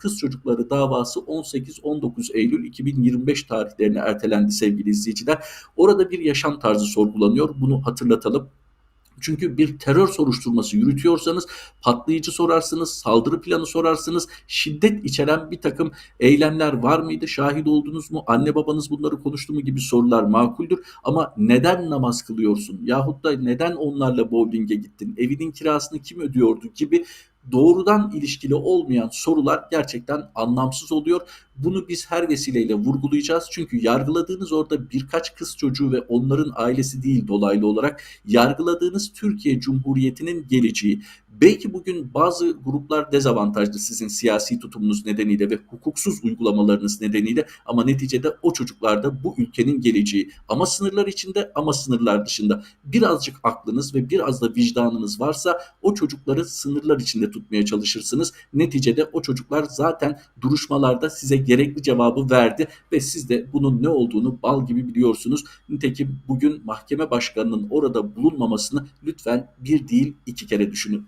kız çocukları davası 18-19 Eylül 2025 tarihlerine ertelendi sevgili izleyiciler. Orada bir yaşam tarzı sorgulanıyor. Bunu hatırlatalım. Çünkü bir terör soruşturması yürütüyorsanız patlayıcı sorarsınız, saldırı planı sorarsınız, şiddet içeren bir takım eylemler var mıydı, şahit oldunuz mu, anne babanız bunları konuştu mu gibi sorular makuldür. Ama neden namaz kılıyorsun yahut da neden onlarla bowling'e gittin, evinin kirasını kim ödüyordu gibi doğrudan ilişkili olmayan sorular gerçekten anlamsız oluyor. Bunu biz her vesileyle vurgulayacağız. Çünkü yargıladığınız orada birkaç kız çocuğu ve onların ailesi değil dolaylı olarak yargıladığınız Türkiye Cumhuriyeti'nin geleceği. Belki bugün bazı gruplar dezavantajlı sizin siyasi tutumunuz nedeniyle ve hukuksuz uygulamalarınız nedeniyle ama neticede o çocuklar da bu ülkenin geleceği. Ama sınırlar içinde ama sınırlar dışında. Birazcık aklınız ve biraz da vicdanınız varsa o çocukları sınırlar içinde tutmaya çalışırsınız. Neticede o çocuklar zaten duruşmalarda size gerekli cevabı verdi ve siz de bunun ne olduğunu bal gibi biliyorsunuz. Nitekim bugün mahkeme başkanının orada bulunmamasını lütfen bir değil iki kere düşünün.